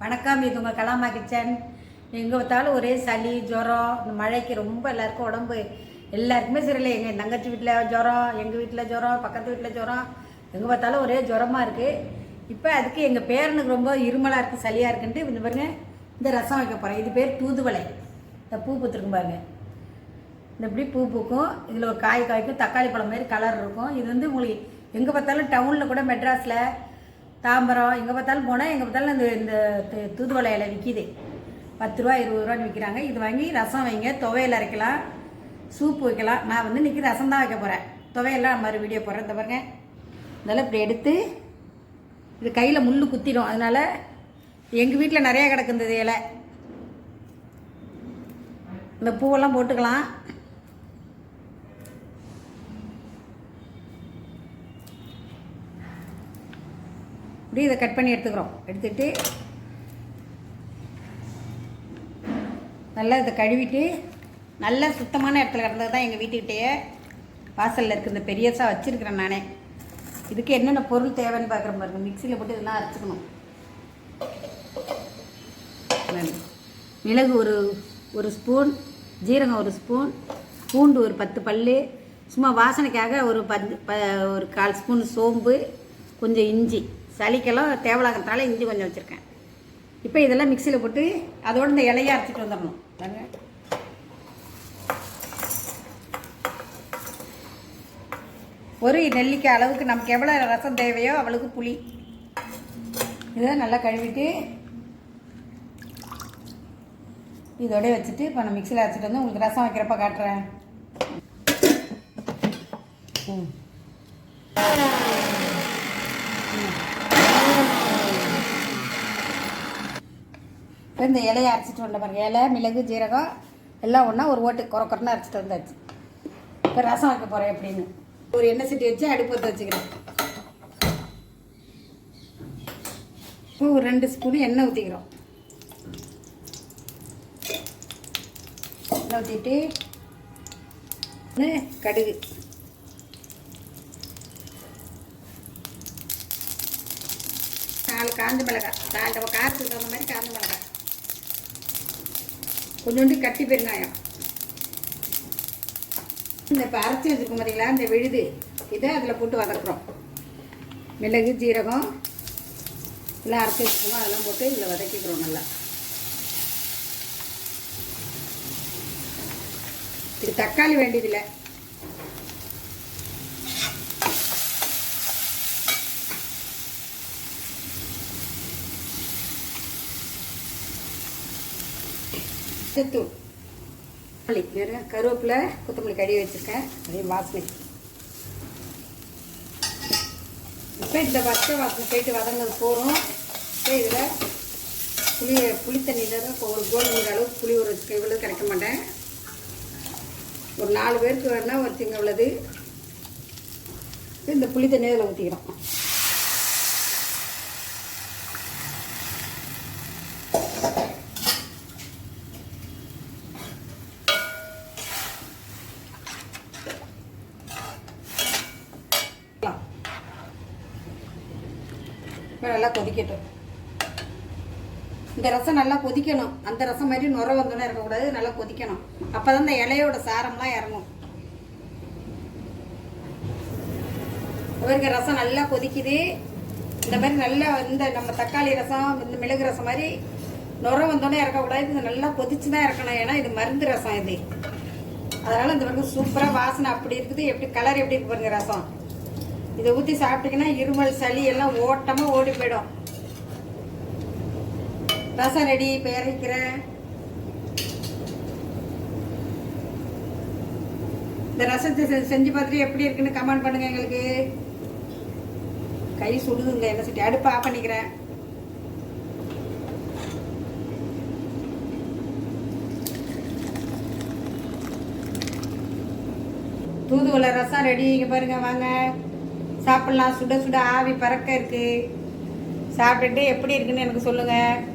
வணக்கம் இது உங்கள் கலாமா கிச்சன். எங்கே பார்த்தாலும் ஒரே சளி ஜுரம் இந்த மழைக்கு ரொம்ப எல்லாருக்கும் உடம்பு எல்லாருக்குமே சரியில்லை. எங்கள் தங்கச்சி வீட்டில் ஜுரம் எங்கள் வீட்டில் ஜுரம் பக்கத்து வீட்டில் ஜுரம் எங்கே பார்த்தாலும் ஒரே ஜுரமாக இருக்குது இப்போ அதுக்கு எங்கள் பேரனுக்கு ரொம்ப இருமலாக இருக்குது சளியாக இருக்குன்ட்டு இந்த பாருங்க இந்த ரசம் வைக்க போகிறேன் இது பேர் தூதுவளை. இந்த பூ பூத்துருக்கும் பாருங்க. இந்த இப்படி பூ பூக்கும்? இதில் ஒரு காய் காய்க்கும் தக்காளி பழம் மாதிரி கலர் இருக்கும். இது வந்து உங்களுக்கு எங்கே பார்த்தாலும் டவுனில் கூட மெட்ராஸில் தாம்பரம் எங்கே பார்த்தாலும் போனால் எங்கே பார்த்தாலும் இந்த இந்த து- தூதுவளை இலை விற்கிது பத்து ரூபா இருபது ரூபான்னு விற்கிறாங்க இது வாங்கி ரசம் வைங்க துவையல் அரைக்கலாம் சூப் வைக்கலாம். நான் வந்து இன்றைக்கி ரசம் தான் வைக்க போகிறேன் துவையெல்லாம் மறு வீடியோ போடுறேன். இந்த பாருங்க. இதெல்லாம் இப்படி எடுத்து இது கையில் முள் குத்திடும். அதனால் எங்கள் வீட்டில் நிறையா கிடக்குந்தது இந்த இலை. இந்த பூவெல்லாம் போட்டுக்கலாம். அப்படியே இதை கட் பண்ணி எடுத்துக்கிறோம். எடுத்துட்டு நல்லா இதை கழுவிட்டு நல்ல சுத்தமான இடத்துல கிடந்தது தான் எங்கள் வீட்டுக்கிட்டேயே வாசலில் இருக்க. இந்த பெரியசாக வச்சுருக்கிறேன் நானே. இதுக்கு என்னென்ன பொருள் தேவைன்னு பார்க்குற பாருங்க. மிக்சியில் போட்டு இதெல்லாம் அரைச்சிக்கணும். மிளகு ஒரு ஒரு ஸ்பூன் ஜீரகம் ஒரு ஸ்பூன் பூண்டு ஒரு பத்து பல் சும்மா வாசனைக்காக ஒரு பத்து ப ஒரு கால் ஸ்பூன் சோம்பு கொஞ்சம் இஞ்சி. சளிக்கெல்லாம் தேவலாகிறதுனால இஞ்சி கொஞ்சம் வச்சுருக்கேன். இப்போ இதெல்லாம் மிக்சியில் போட்டு அதோட இந்த இலையை அரைச்சிட்டு வந்துடணும். பாருங்க. ஒரு நெல்லிக்காய் அளவுக்கு நமக்கு எவ்வளோ ரசம் தேவையோ அவளுக்கு புளி. இதை நல்லா கழுவிட்டு இதோடய வச்சுட்டு இப்போ நான் மிக்சியில் அரைச்சிட்டு வந்து உங்களுக்கு ரசம் வைக்கிறப்ப காட்டுறேன். ம். பாருங்கள் இந்த இலையை அரைச்சிட்டு வந்த பாருங்கள் இலை மிளகு ஜீரகம் எல்லாம் ஒன்றா ஒரு ஓட்டு குறக்குறன்னு அரைச்சிட்டு வந்தாச்சு. இப்போ ரசம் வைக்க போகிறேன் எப்படின்னு ஒரு எண்ணெய் சட்டி வச்சு அடுப்பு பற்ற வச்சுக்கிறேன். இப்போ ஒரு ரெண்டு ஸ்பூன் எண்ணெய் ஊற்றிக்கிறோம் எண்ணெய் ஊற்றிட்டு கடுகு. நாலு காஞ்ச மிளகாய். நாலு நம்ம காரத்துக்கு தகுந்த மாதிரி காஞ்ச மிளகாய். கொஞ்சோண்டு கட்டி பெருங்காயம். இந்த இப்போ அரைச்சி வச்சுருக்கோம் பார்த்தீங்களா இந்த விழுது. இதை அதில் போட்டு வதக்குறோம். மிளகு ஜீரகம் எல்லாம் அரைச்சி வச்சுருக்கோம். அதெல்லாம் போட்டு இதில் வதக்கிக்கிறோம் நல்லா. இது தக்காளி வேண்டியதில்லை. தூள் கொத்தமல்லி வேறு கருவேப்பிலை கொத்தமல்லி கழுவி வச்சுருக்கேன். அதே வாசனை. இப்போ இந்த பச்சை வாசனை போயிட்டு வதங்கிறது போகிறோம் இப்போ இதில் புளி புளி தண்ணியில் தான் ஒரு கோதுமை அளவுக்கு புளி ஒரு இவ்வளோ கிடைக்க மாட்டேன். ஒரு நாலு பேருக்கு வேணால் ஒரு திங்க உள்ளது இந்த புளி தண்ணியை இதில் ஊற்றிக்கிறோம் இப்போ நல்லா கொதிக்கட்டும். இந்த ரசம் நல்லா கொதிக்கணும். அந்த ரசம் மாதிரி நுர வந்தோன்னே இருக்கக்கூடாது நல்லா கொதிக்கணும். அப்போ தான் இந்த இலையோட சாரம்லாம் இறங்கும். இவருக்கு ரசம் நல்லா கொதிக்குது. இந்த மாதிரி நல்லா இந்த நம்ம தக்காளி ரசம் இந்த மிளகு ரசம் மாதிரி நுர வந்தோடனே இறக்கக்கூடாது இது நல்லா கொதிச்சு தான் இறக்கணும் ஏன்னா இது மருந்து ரசம் இது. அதனால் இந்த பாருங்க சூப்பராக வாசனை அப்படி இருக்குது. எப்படி கலர் எப்படி இருக்கு பாருங்க ரசம். இதை ஊற்றி சாப்பிட்டீங்கன்னா இருமல் சளி எல்லாம் ஓட்டமாக ஓடி போயிடும். ரசம் ரெடி பேரைக்கிறேன் இந்த ரசத்தை செ- செஞ்சு பார்த்துட்டு எப்படி இருக்குன்னு கமெண்ட் பண்ணுங்க எங்களுக்கு. கை சுடுதுங்க என்ன சட்டி அடுப்பு ஆஃப் பண்ணிக்கிறேன். தூதுவளை ரசம் ரெடி இங்கே பாருங்க வாங்க. சாப்பிட்லாம். சுட சுட ஆவி பறக்க இருக்கு. சாப்பிட்டுட்டு எப்படி இருக்குன்னு எனக்கு சொல்லுங்கள்